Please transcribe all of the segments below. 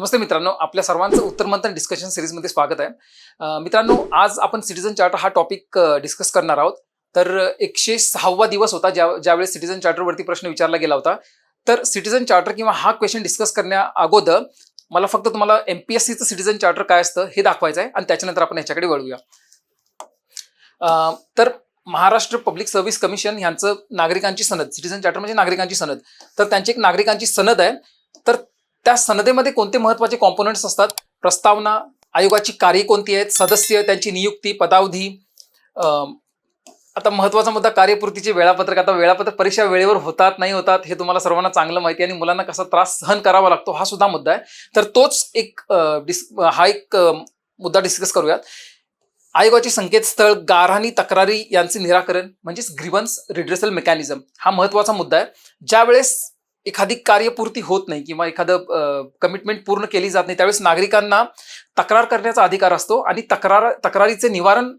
नमस्ते मित्रांनो आपल्या सर्वांचं उत्तर मंथन डिस्कशन सिरीजमध्ये स्वागत आहे. मित्रांनो आज आपण सिटीजन चार्टर हा टॉपिक डिस्कस करणार आहोत. तर एकशे सहावा दिवस होता ज्या ज्यावेळेस सिटीजन चार्टरवरती प्रश्न विचारला गेला होता. तर सिटीजन चार्टर किंवा हा क्वेश्चन डिस्कस करण्या अगोदर मला फक्त तुम्हाला एमपीएससीचं सिटीजन चार्टर काय असतं हे दाखवायचं आहे आणि त्याच्यानंतर आपण ह्याच्याकडे वळूया. तर महाराष्ट्र पब्लिक सर्व्हिस कमिशन ह्यांचं नागरिकांची सनद सिटीजन चार्टर म्हणजे नागरिकांची सनद. तर त्यांची एक नागरिकांची सनद आहे. तर त्या सनदेमध्ये कोणते महत्त्वाचे कॉम्पोनंट्स असतात? प्रस्तावना आयोगाची कार्य कोणती आहेत? सदस्य त्यांची नियुक्ती पदावधी. अं, आता महत्त्वाचा मुद्दा कार्यपूर्तीचे वेळापत्रक. आता वेळापत्रक परीक्षा वेळेवर होतात नाही होतात हे तुम्हाला सर्वांना चांगलं माहिती आहे आणि मुलांना कसा त्रास सहन करावा लागतो हा सुद्धा मुद्दा आहे. तर तोच एक डिस हा एक मुद्दा डिस्कस करूयात. आयोगाचे संकेतस्थळ गारहाणी तक्रारी यांचे निराकरण म्हणजेच ग्रीवन्स रिड्रेसल मेकॅनिझम हा महत्त्वाचा मुद्दा आहे. ज्यावेळेस एखादी कार्यपूर्ती होत नाही किंवा एखादं कमिटमेंट पूर्ण केली जात नाही त्यावेळेस नागरिकांना तक्रार करण्याचा अधिकार असतो आणि तक्रार तक्रारीचे निवारण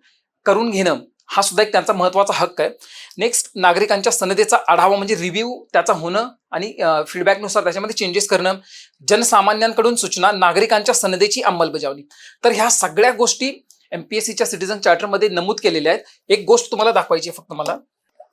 करून घेणं हा सुद्धा एक त्यांचा महत्त्वाचा हक्क आहे. नेक्स्ट नागरिकांच्या सनदेचा आढावा म्हणजे रिव्ह्यू त्याचा होणं आणि फीडबॅकनुसार त्याच्यामध्ये चेंजेस करणं जनसामान्यांकडून सूचना नागरिकांच्या सनदेची अंमलबजावणी. तर ह्या सगळ्या गोष्टी एमपीएससीच्या सिटीजन चार्टरमध्ये नमूद केलेल्या आहेत. एक गोष्ट तुम्हाला दाखवायची आहे फक्त मला.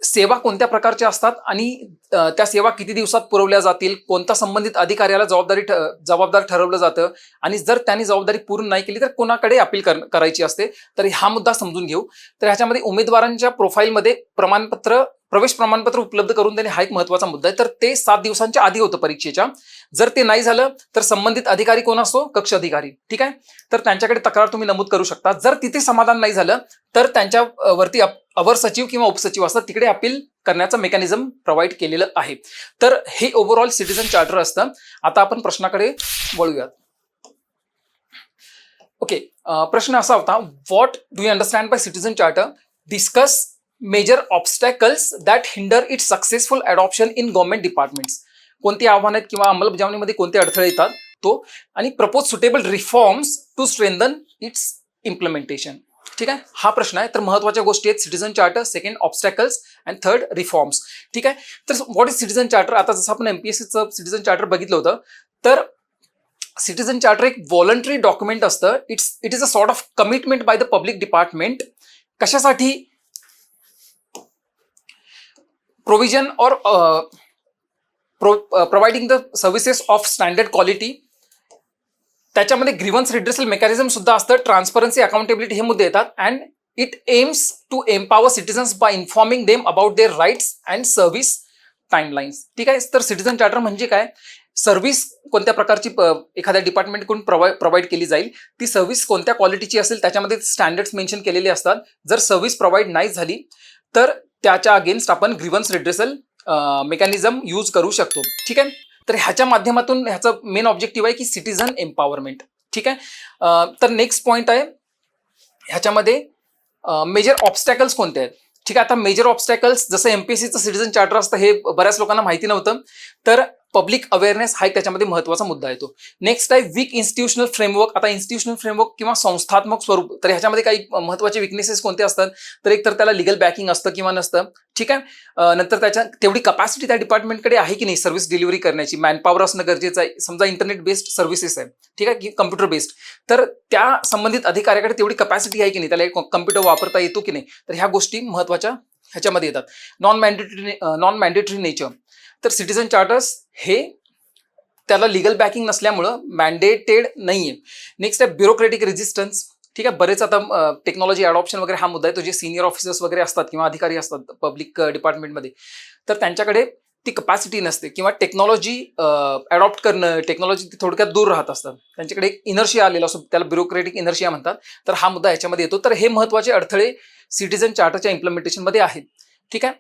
सेवा कोणत्या प्रकारच्या असतात आणि त्या सेवा किती दिवसात पुरवल्या जातील? कोणता संबंधित अधिकाऱ्याला जबाबदारी ठ- जबाबदार ठरवलं जातं? आणि जर त्यांनी जबाबदारी पूर्ण नाही केली तर कोणाकडे अपील कर करायची असते? तर हा मुद्दा समजून घेऊ. तर ह्याच्यामध्ये उमेदवारांच्या प्रोफाईलमध्ये प्रमाणपत्र प्रवेश प्रमाणपत्र उपलब्ध करून देणे हा एक महत्त्वाचा मुद्दा आहे. तर ते सात दिवसांच्या आधी होतं परीक्षेच्या. जर ते नाही झालं तर संबंधित अधिकारी कोण असतो कक्ष अधिकारी. ठीक आहे? तर त्यांच्याकडे तक्रार तुम्ही नमूद करू शकता. जर तिथे समाधान नाही झालं तर त्यांच्या वरती अवर सचिव किंवा उपसचिव असतात तिकडे अपील करण्याचं मेकॅनिझम प्रोव्हाइड केलेलं आहे. तर हे ओव्हरऑल सिटीजन चार्टर असतं. आता आपण प्रश्नाकडे वळूयात. ओके प्रश्न असा होता what do you understand by citizen charter discuss major obstacles that hinder it successful adoption in government departments कोणती आव्हानं आहेत किंवा अंमलबजावणीमध्ये कोणते अडथळे येतात? तो आणि propose suitable reforms to strengthen its implementation ठीक आहे? हा प्रश्न आहे. तर महत्त्वाच्या गोष्टी आहेत. Citizen charter second obstacles and third reforms ठीक आहे? तर व्हॉट इज सिटीजन चार्टर आता जसं आपण एमपीएससीचं सिटीजन चार्टर बघितलं होतं तर सिटीजन चार्टर एक व्हॉलंटरी डॉक्युमेंट असतं. It's it is a sort of commitment by the public department कशासाठी? Provision or providing the services of standard quality त्याच्यामध्ये ग्रीवन्स रिड्रेसल मेकॅनिझम सुद्धा असतं. ट्रान्सपरन्सी अकाउंटेबिलिटी हे मुद्दे येतात. And it aims to empower citizens by informing them about their rights and service timelines ठीक आहे? तर सिटीजन चार्टर म्हणजे काय? सर्व्हिस कोणत्या प्रकारची एखाद्या डिपार्टमेंटकडून प्रोवाइ प्रोव्हाइड केली जाईल. ती सर्व्हिस कोणत्या क्वालिटीची असेल त्याच्यामध्ये स्टँडर्ड्स मेन्शन केलेले असतात. जर सर्व्हिस प्रोव्हाइड नाही झाली तर त्याच्या अगेन्स्ट आपण ग्रीवन्स रिड्रेसल मेकॅनिझम यूज करू शकतो. ठीक आहे? तर ह्याच्या माध्यमातून ह्याचं मेन ऑब्जेक्टिव्ह आहे की सिटीजन एम्पॉवरमेंट ठीक आहे? तर नेक्स्ट पॉईंट आहे ह्याच्यामध्ये मेजर ऑब्स्टॅकल्स कोणते आहेत? ठीक आहे? आता मेजर ऑब्स्टॅकल्स जसं एमपीएससीचं सिटीजन चार्टर असतं हे बऱ्याच लोकांना माहिती नव्हतं. तर पब्लिक अवेअरनेस हा एक त्याच्यामध्ये महत्त्वाचा मुद्दा येतो. नेक्स्ट आहे वीक इन्स्टिट्यूशनल फ्रेमवर्क आता इन्स्टिट्यूशनल फ्रेमवर्क किंवा संस्थात्मक स्वरूप तर ह्याच्यामध्ये काही महत्त्वाचे विकनेसेस कोणते असतात? तर एक तर त्याला लिगल बॅकिंग असतं किंवा नसतं. ठीक आहे? नंतर त्याच्या तेवढी कपॅसिटी त्या डिपार्टमेंटकडे आहे की नाही सर्व्हिस डिलिव्हरी करण्याची? मॅनपॉवर असणं गरजेचं आहे. समजा इंटरनेट बेस्ड सर्व्हिसेस आहे. ठीक आहे? की कम्प्युटर बेस्ड तर त्या संबंधित अधिकाऱ्याकडे तेवढी कपॅसिटी आहे की नाही? त्याला कम्प्युटर वापरता येतो की नाही? तर ह्या गोष्टी महत्त्वाच्या ह्याच्यामध्ये येतात. Non mandatory non mandatory nature तर सिटीजन चार्टर्स हे त्याला लिगल बॅकिंग नसल्यामुळं मॅन्डेटेड नाही आहे नेक्स्ट आहे ब्युरोक्रेटिक रेजिस्टन्स ठीक आहे बरेच आता टेक्नॉलॉजी अडॉप्शन वगैरे हा मुद्दा आहे. तो जे सिनियर ऑफिसर्स वगैरे असतात किंवा अधिकारी असतात पब्लिक डिपार्टमेंटमध्ये तर त्यांच्याकडे ती कपॅसिटी नसते किंवा टेक्नॉलॉजी अडॉप्ट करणं टेक्नॉलॉजी थोडक्यात दूर राहत असतात. त्यांच्याकडे एक इनर्शिया आलेला असतो त्याला ब्युरोक्रेटिक इनर्शिया म्हणतात. तर हा मुद्दा याच्यामध्ये येतो. तर हे महत्त्वाचे अडथळे सिटीजन चार्टरच्या इम्प्लिमेंटेशनमध्ये आहेत. ठीक आहे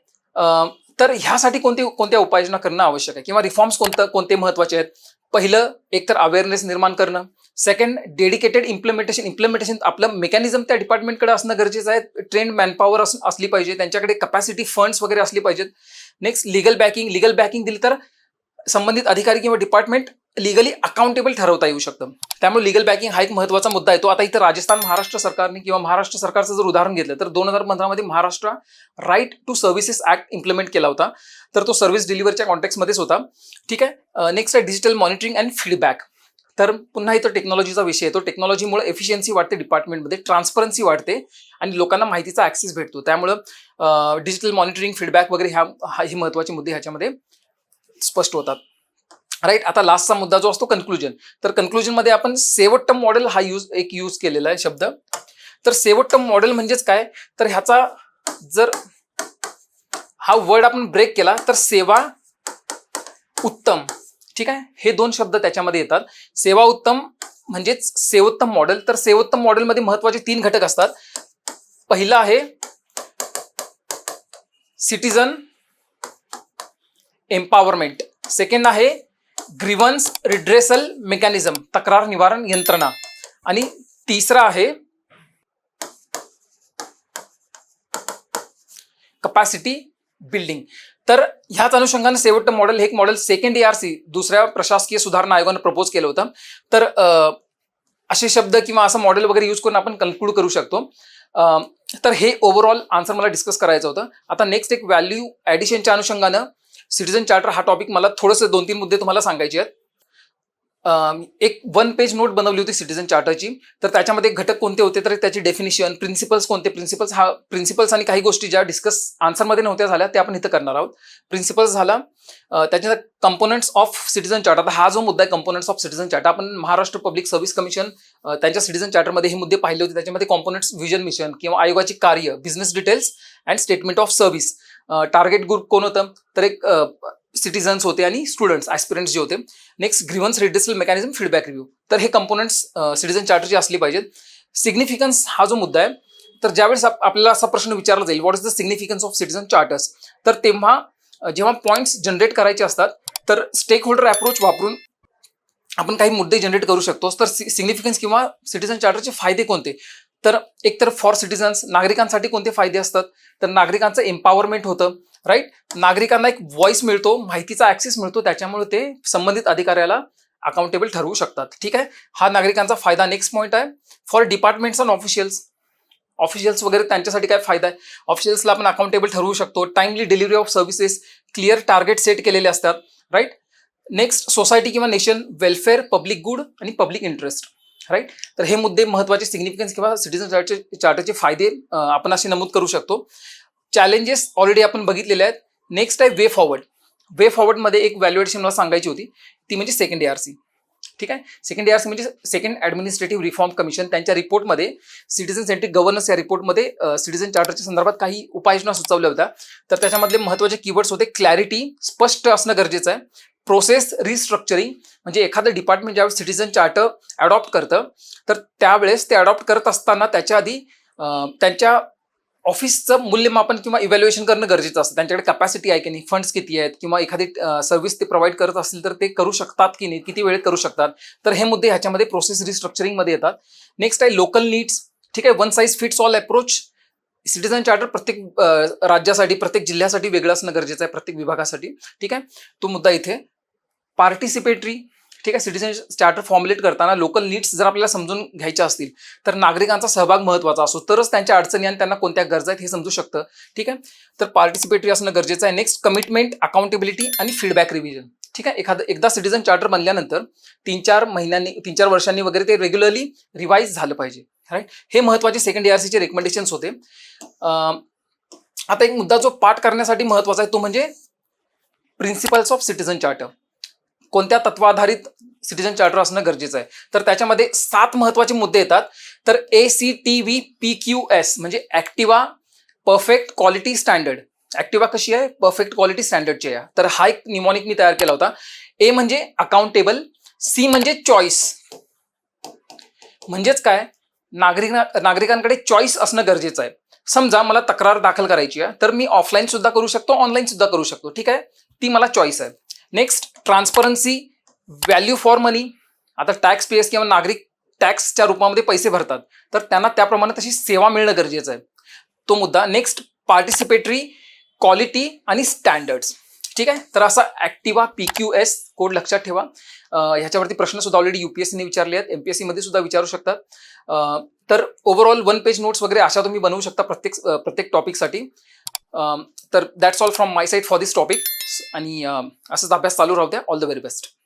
तर ह्यासाठी कोणती कोणत्या उपाययोजना करणं आवश्यक आहे? किंवा रिफॉर्म्स कोणतं कोणते महत्त्वाचे आहेत? पहिलं एक तर अवेअरनेस निर्माण करणं. सेकंड डेडिकेटेड इम्प्लिमेंटेशन इम्प्लिमेंटेशन आपलं मेकॅनिझम त्या डिपार्टमेंटकडे असणं गरजेचं आहे. ट्रेंड मॅनपॉवर असली पाहिजे. त्यांच्याकडे कपॅसिटी फंड्स वगैरे असली पाहिजेत. Next legal backing legal backing दिली तर संबंधित अधिकारी किंवा डिपार्टमेंट लिगली अकाउंटेबल ठरवता येऊ शकतं. त्यामुळे लिगल बॅकिंग हा एक महत्त्वाचा मुद्दा आहे. तो आता इथं राजस्थान महाराष्ट्र सरकारने किंवा महाराष्ट्र सरकारचं जर उदाहरण घेतलं तर दोन हजार पंधरामध्ये Maharashtra right to services act implement केला होता. तर तो सर्व्हिस डिलिव्हरीच्या कॉन्टॅक्टमध्येच होता. ठीक आहे? नेक्स्ट आहे डिजिटल मॉनिटरिंग अँड फीडबॅक तर पुन्हा इथं टेक्नॉलॉजीचा विषय येतो टेक्नॉलॉजीमुळे एफिशियन्सी वाढते डिपार्टमेंटमध्ये ट्रान्सपरन्सी वाढते आणि लोकांना माहितीचा ॲक्सेस भेटतो. त्यामुळं डिजिटल मॉनिटरिंग फीडबॅक वगैरे ह्या ही महत्त्वाचे मुद्दे ह्याच्यामध्ये स्पष्ट होतात. राईट आता लास्टचा मुद्दा जो असतो कन्क्लुजन तर कन्क्लुजनमध्ये आपण सेवट्टम मॉडेल हा यूज एक यूज केलेला आहे शब्द. तर सेवट्टम मॉडेल म्हणजेच काय? तर ह्याचा जर हा वर्ड आपण ब्रेक केला तर सेवा उत्तम. ठीक आहे? हे दोन शब्द त्याच्यामध्ये येतात. सेवा उत्तम म्हणजेच सेवोत्तम मॉडेल तर सेवोत्तम मॉडेलमध्ये महत्त्वाचे तीन घटक असतात. पहिलं आहे सिटीजन एम्पावरमेंट सेकंड आहे ग्रीवन्स रिड्रेसल मेकॅनिझम तक्रार निवारण यंत्रणा. आणि तिसरा आहे कपॅसिटी बिल्डिंग तर ह्याच अनुषंगाने सेवट मॉडेल हे एक model second A R C दुसऱ्या प्रशासकीय सुधारणा आयोगानं प्रपोज केलं होतं. तर असे शब्द किंवा असं मॉडेल वगैरे यूज करून आपण कन्क्लूड करू शकतो. तर हे ओव्हरऑल आन्सर मला डिस्कस करायचं होतं. आता नेक्स्ट एक व्हॅल्यू ॲडिशनच्या अनुषंगानं सिटीजन चार्टर हा टॉपिक मला थोडंसं दोन तीन मुद्दे तुम्हाला सांगायचे आहेत. एक वन पेज नोट बनवली होती सिटीजन चार्टरची. तर त्याच्यामध्ये घटक कोणते होते? तर त्याची डेफिनिशन प्रिन्सिपल्स कोणते? प्रिन्सिपल्स हा प्रिन्सिपल्स आणि काही गोष्टी ज्या डिस्कस आन्सरमध्ये नव्हत्या झाल्या त्या आपण इथं करणार आहोत. प्रिन्सिपल्स झाला त्याच्या कंपोनंट्स ऑफ सिटीजन चार्टर आता हा जो मुद्दा आहे कंपोनंट्स ऑफ सिटीजन चार्टर आपण महाराष्ट्र पब्लिक सर्व्हिस कमिशन त्यांच्या सिटीजन चार्टरमध्ये हे मुद्दे पाहिले होते. त्याच्यामध्ये कॉम्पोनंट्स व्हिजन मिशन किंवा आयोगाची कार्य business details and statement of service target group कोण होतं? तर एक सिटीजन्स होते आणि स्टुडंट्स ॲस्पिरंट्स जे होते. Next grievance redressal mechanism feedback review तर हे कंपोनंट्स सिटीजन चार्टरचे असले पाहिजेत. सिग्निफिकन्स हा जो मुद्दा आहे तर ज्यावेळेस आपल्याला असा प्रश्न विचारला जाईल what is the significance of citizen charters तर तेव्हा जेव्हा पॉईंट्स जनरेट करायचे असतात तर स्टेक होल्डर अप्रोच वापरून आपण काही मुद्दे जनरेट करू शकतो. तर सिग्निफिकन्स किंवा सिटीजन चार्टरचे फायदे कोणते? तर एकतर फॉर सिटिझन्स नागरिकांसाठी कोणते फायदे असतात? तर नागरिकांचं एम्पॉवरमेंट होतं राईट नागरिकांना एक व्हॉइस मिळतो माहितीचा ऍक्सेस मिळतो त्याच्यामुळे ते संबंधित अधिकाऱ्याला अकाउंटेबल ठरवू शकतात. ठीक आहे? हा नागरिकांचा फायदा नेक्स्ट पॉईंट आहे. For departments and officials officials वगैरे त्यांच्यासाठी काय फायदा आहे? ऑफिशियल्सला आपण अकाउंटेबल ठरवू शकतो. Timely delivery of services clear target set केलेले असतात राईट नेक्स्ट सोसायटी किंवा नेशन वेलफेअर पब्लिक गुड आणि पब्लिक इंटरेस्ट राईट तर हे मुद्दे महत्त्वाचे सिग्निफिकन्स किंवा सिटीजन चार्टरचे चार्टरचे फायदे आपण असे नमूद करू शकतो. चॅलेंजेस ऑलरेडी आपण बघितलेले आहेत. नेक्स्ट आहे वे फॉरवर्ड वे फॉरवर्डमध्ये एक व्हॅल्युएशन मला सांगायची होती. ती म्हणजे सेकंड आर सी ठीक आहे? सेकंड आर सी म्हणजे सेकंड ॲडमिनिस्ट्रेटिव्ह रिफॉर्म कमिशन त्यांच्या रिपोर्टमध्ये सिटीजन सेंट्रिक गव्हर्नन्स या रिपोर्टमध्ये सिटीजन चार्टरच्या संदर्भात काही उपाययोजना सुचवल्या होत्या. तर त्याच्यामधले महत्त्वाचे कीवर्ड्स होते क्लॅरिटी स्पष्ट असणं गरजेचं आहे. प्रोसेस रिस्ट्रक्चरिंग म्हणजे एखादं डिपार्टमेंट ज्यावेळेस सिटिझन चार्टर अडॉप्ट करतं तर त्यावेळेस ते अडॉप्ट करत असताना त्याच्या आधी त्यांच्या ऑफिसचं मूल्यमापन किंवा इव्हॅल्युएशन करणं गरजेचं असतं. त्यांच्याकडे कॅपॅसिटी आहे की नाही फंड्स किती आहेत किंवा एखादी सर्व्हिस ते प्रोव्हाइड करत असतील तर ते करू शकतात की नाही किती वेळेत करू शकतात. तर हे मुद्दे ह्याच्यामध्ये प्रोसेस रिस्ट्रक्चरिंगमध्ये येतात. नेक्स्ट आहे लोकल नीड्स ठीक आहे one size fits all approach citizen charter प्रत्येक राज्यासाठी प्रत्येक जिल्ह्यासाठी वेगळं असणं गरजेचं आहे प्रत्येक विभागासाठी. ठीक आहे तो मुद्दा इथे पार्टिसिपेटरी ठीक आहे सिटीजन चार्टर फॉर्म्युलेट करताना लोकल नीड्स जर आपल्याला समजून घ्यायच्या असतील तर नागरिकांचा सहभाग महत्त्वाचा असतो तरच त्यांच्या अडचणी आणि त्यांना कोणत्या गरजा आहेत हे समजू शकतं ठीक आहे? तर पार्टिसिपेटरी असणं गरजेचं आहे. नेक्स्ट कमिटमेंट अकाउंटेबिलिटी आणि फीडबॅक रिव्हिजन ठीक आहे? एखादं एकदा सिटीजन चार्टर बनल्यानंतर तीन चार महिन्यांनी तीन चार वर्षांनी वगैरे ते रेग्युलरली रिवाईज झालं पाहिजे. राईट हे महत्त्वाचे सेकंड ए आर सीचे रेकमेंडेशन्स होते. आता एक मुद्दा जो पाठ करण्यासाठी महत्त्वाचा आहे तो म्हणजे प्रिन्सिपल्स ऑफ सिटीजन चार्टर कोणत्या तत्वाधारित सिटीजन चार्टर असणं गरजेचं आहे? तर त्याच्यामध्ये सात महत्त्वाचे मुद्दे येतात. तर A C T V P Q S म्हणजे Activa perfect quality standard Activa कशी आहे? परफेक्ट क्वालिटी स्टँडर्डची आहे. तर हा एक निमॉनिक मी तयार केला होता. ए म्हणजे अकाउंटेबल सी म्हणजे चॉईस म्हणजेच काय? नागरिक नागरिकांकडे चॉईस असणं गरजेचं आहे. समजा मला तक्रार दाखल करायची आहे तर मी ऑफलाईन सुद्धा करू शकतो ऑनलाईन सुद्धा करू शकतो. ठीक आहे? ती मला चॉईस आहे. Next transparency value for money आता टॅक्स पेयर्स किंवा नागरिक टॅक्सच्या रूपामध्ये पैसे भरतात. तर त्यांना त्याप्रमाणे तशी सेवा मिळणं गरजेचं आहे. तो मुद्दा. नेक्स्ट पार्टिसिपेटरी क्वालिटी आणि स्टँडर्ड्स ठीक आहे? तर असा Activa P Q S code लक्षात ठेवा. अं, ह्याच्यावरती प्रश्न सुद्धा ऑलरेडी युपीएससीने विचारले आहेत. एमपीएससी मध्ये सुद्धा विचारू शकतात. तर ओव्हरऑल वन पेज नोट्स वगैरे अशा तुम्ही बनवू शकता प्रत्येक प्रत्येक टॉपिकसाठी Um, तर that's all from my side for this topic आणि uh, असंच अभ्यास चालू राहू द्या. All the very best